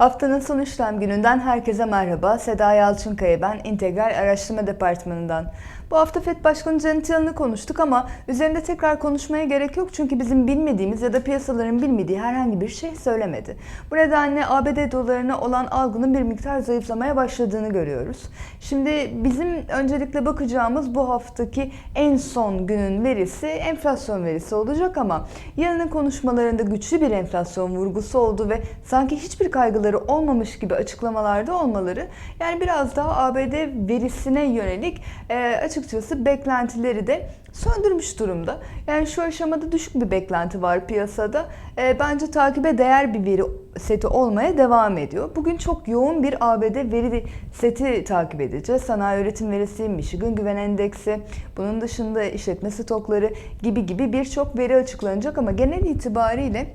Haftanın son işlem gününden herkese merhaba. Seda Yalçınkaya ben, İntegral Araştırma Departmanı'ndan. Bu hafta FED Başkanı Janet Yellen'ı konuştuk ama üzerinde tekrar konuşmaya gerek yok çünkü bizim bilmediğimiz ya da piyasaların bilmediği herhangi bir şey söylemedi. Bu nedenle ABD dolarına olan algının bir miktar zayıflamaya başladığını görüyoruz. Şimdi bizim öncelikle bakacağımız bu haftaki en son günün verisi enflasyon verisi olacak ama Yellen'ın konuşmalarında güçlü bir enflasyon vurgusu oldu ve sanki hiçbir kaygıları olmamış gibi açıklamalarda olmaları yani biraz daha ABD verisine yönelik e, açıkçası beklentileri de söndürmüş durumda. Yani şu aşamada düşük bir beklenti var piyasada. E, bence takibe değer bir veri seti olmaya devam ediyor. Bugün çok yoğun bir ABD veri seti takip edeceğiz. Sanayi üretim verisi, Michigan Güven Endeksi, bunun dışında işletme stokları gibi gibi birçok veri açıklanacak ama genel itibariyle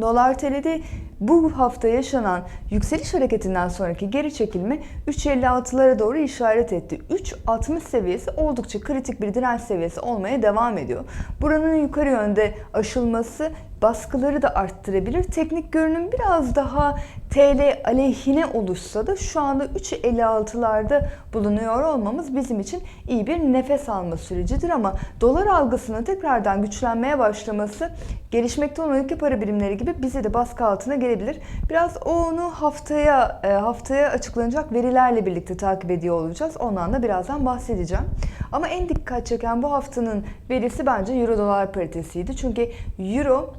Dolar TL'de bu hafta yaşanan yükseliş hareketinden sonraki geri çekilme 3.56'lara doğru işaret etti. 3.60 seviyesi oldukça kritik bir direnç seviyesi olmaya devam ediyor. Buranın yukarı yönde aşılması baskıları da arttırabilir. Teknik görünüm biraz daha TL aleyhine oluşsa da şu anda 3.56'larda bulunuyor olmamız bizim için iyi bir nefes alma sürecidir ama dolar algısının tekrardan güçlenmeye başlaması gelişmekte olan ülke para birimleri gibi bizi de baskı altına gelebilir. Biraz onu haftaya e, haftaya açıklanacak verilerle birlikte takip ediyor olacağız. Ondan da birazdan bahsedeceğim. Ama en dikkat çeken bu haftanın verisi bence euro dolar paritesiydi. Çünkü euro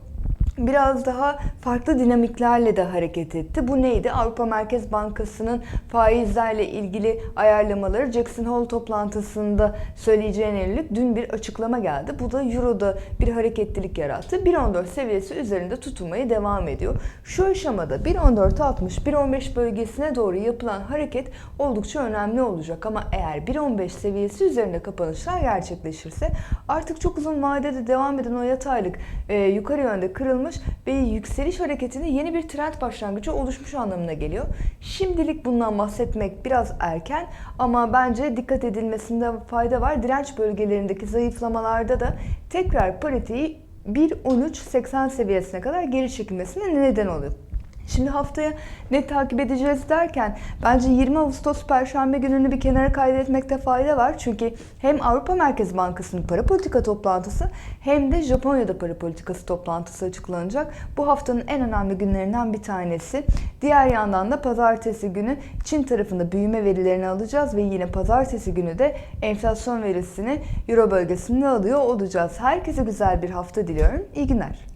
biraz daha farklı dinamiklerle de hareket etti. Bu neydi? Avrupa Merkez Bankası'nın faizlerle ilgili ayarlamaları Jackson Hole toplantısında söyleyeceğine yönelik dün bir açıklama geldi. Bu da Euro'da bir hareketlilik yarattı. 1.14 seviyesi üzerinde tutunmaya devam ediyor. Şu aşamada 1.14.60, 1.15 bölgesine doğru yapılan hareket oldukça önemli olacak. Ama eğer 1.15 seviyesi üzerinde kapanışlar gerçekleşirse artık çok uzun vadede devam eden o yataylık e, yukarı yönde kırılma başlamış ve yükseliş hareketinde yeni bir trend başlangıcı oluşmuş anlamına geliyor. Şimdilik bundan bahsetmek biraz erken ama bence dikkat edilmesinde fayda var. Direnç bölgelerindeki zayıflamalarda da tekrar pariteyi 1.13.80 seviyesine kadar geri çekilmesine neden oluyor. Şimdi haftaya ne takip edeceğiz derken bence 20 Ağustos Perşembe gününü bir kenara kaydetmekte fayda var. Çünkü hem Avrupa Merkez Bankası'nın para politika toplantısı hem de Japonya'da para politikası toplantısı açıklanacak. Bu haftanın en önemli günlerinden bir tanesi. Diğer yandan da pazartesi günü Çin tarafında büyüme verilerini alacağız ve yine pazartesi günü de enflasyon verisini Euro bölgesinde alıyor olacağız. Herkese güzel bir hafta diliyorum. İyi günler.